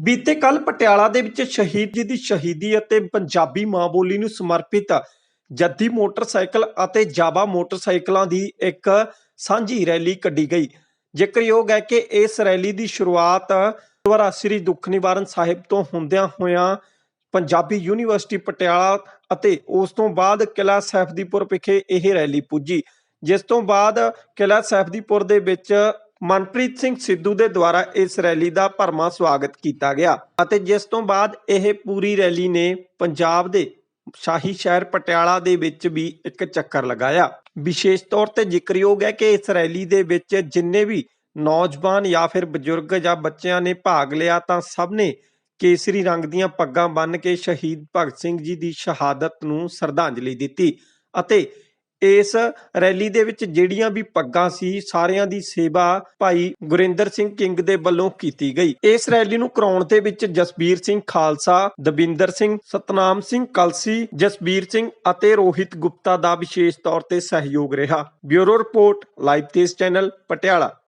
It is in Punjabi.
ਬੀਤੇ ਕੱਲ ਪਟਿਆਲਾ ਦੇ ਵਿੱਚ ਸ਼ਹੀਦ ਜੀ ਦੀ ਸ਼ਹੀਦੀ ਅਤੇ ਪੰਜਾਬੀ ਮਾਂ ਬੋਲੀ ਨੂੰ ਸਮਰਪਿਤ ਜੱਦੀ ਮੋਟਰਸਾਈਕਲ ਅਤੇ ਜਾਵਾ ਮੋਟਰਸਾਈਕਲਾਂ ਦੀ ਇੱਕ ਸਾਂਝੀ ਰੈਲੀ ਕੱਢੀ ਗਈ। ਜ਼ਿਕਰਯੋਗ ਹੈ ਕਿ ਇਸ ਰੈਲੀ ਦੀ ਸ਼ੁਰੂਆਤ ਦੁਆਰਾ ਸ੍ਰੀ ਦੁੱਖ ਨਿਵਾਰਨ ਸਾਹਿਬ ਤੋਂ ਹੁੰਦਿਆਂ ਹੋਇਆਂ ਪੰਜਾਬੀ ਯੂਨੀਵਰਸਿਟੀ ਪਟਿਆਲਾ ਅਤੇ ਉਸ ਤੋਂ ਬਾਅਦ ਕਿਲਾ ਸੈਫਦੀਪੁਰ ਵਿਖੇ ਇਹ ਰੈਲੀ ਪੁੱਜੀ, ਜਿਸ ਤੋਂ ਬਾਅਦ ਕਿਲਾ ਸੈਫਦੀਪੁਰ ਦੇ ਵਿੱਚ ਮਨਪ੍ਰੀਤ ਸਿੰਘ ਸਿੱਧੂ ਦੇ ਦੁਆਰਾ ਇਸ ਰੈਲੀ ਦਾ ਭਰਮਾ ਸਵਾਗਤ ਕੀਤਾ ਗਿਆ ਅਤੇ ਜਿਸ ਤੋਂ ਬਾਅਦ ਇਹ ਪੂਰੀ ਰੈਲੀ ਨੇ ਪੰਜਾਬ ਦੇ ਸ਼ਾਹੀ ਸ਼ਹਿਰ ਪਟਿਆਲਾ ਦੇ ਵਿੱਚ ਵੀ ਇੱਕ ਚੱਕਰ ਲਗਾਇਆ। ਵਿਸ਼ੇਸ਼ ਤੌਰ ਤੇ ਜ਼ਿਕਰਯੋਗ ਹੈ ਕਿ ਇਸ ਰੈਲੀ ਦੇ ਵਿੱਚ ਜਿੰਨੇ ਵੀ ਨੌਜਵਾਨ ਜਾਂ ਫਿਰ ਬਜ਼ੁਰਗ ਜਾਂ ਬੱਚਿਆਂ ਨੇ ਭਾਗ ਲਿਆ ਤਾਂ ਸਭ ਨੇ ਕੇਸਰੀ ਰੰਗ ਦੀਆਂ ਪੱਗਾਂ ਬੰਨ੍ਹ ਕੇ ਸ਼ਹੀਦ ਭਗਤ ਸਿੰਘ ਜੀ ਦੀ ਸ਼ਹਾਦਤ ਨੂੰ ਸ਼ਰਧਾਂਜਲੀ ਦਿੱਤੀ ਅਤੇ ਇਸ ਰੈਲੀ ਦੇ ਵਿੱਚ ਜਿਹੜੀਆਂ ਵੀ ਪੱਗਾਂ ਸੀ, ਸਾਰਿਆਂ ਦੀ ਸੇਵਾ ਭਾਈ ਗੁਰਿੰਦਰ ਸਿੰਘ ਕਿੰਗ ਦੇ ਵੱਲੋਂ ਕੀਤੀ ਗਈ। ਇਸ ਰੈਲੀ ਨੂੰ ਕਰਾਉਣ ਦੇ ਵਿੱਚ ਜਸਬੀਰ ਸਿੰਘ ਖਾਲਸਾ, ਦਵਿੰਦਰ ਸਿੰਘ, ਸਤਨਾਮ ਸਿੰਘ ਕਲਸੀ, ਜਸਬੀਰ ਸਿੰਘ ਅਤੇ ਰੋਹਿਤ ਗੁਪਤਾ ਦਾ ਵਿਸ਼ੇਸ਼ ਤੌਰ ਤੇ ਸਹਿਯੋਗ ਰਿਹਾ। Bureau report, live Tez channel, Patiala.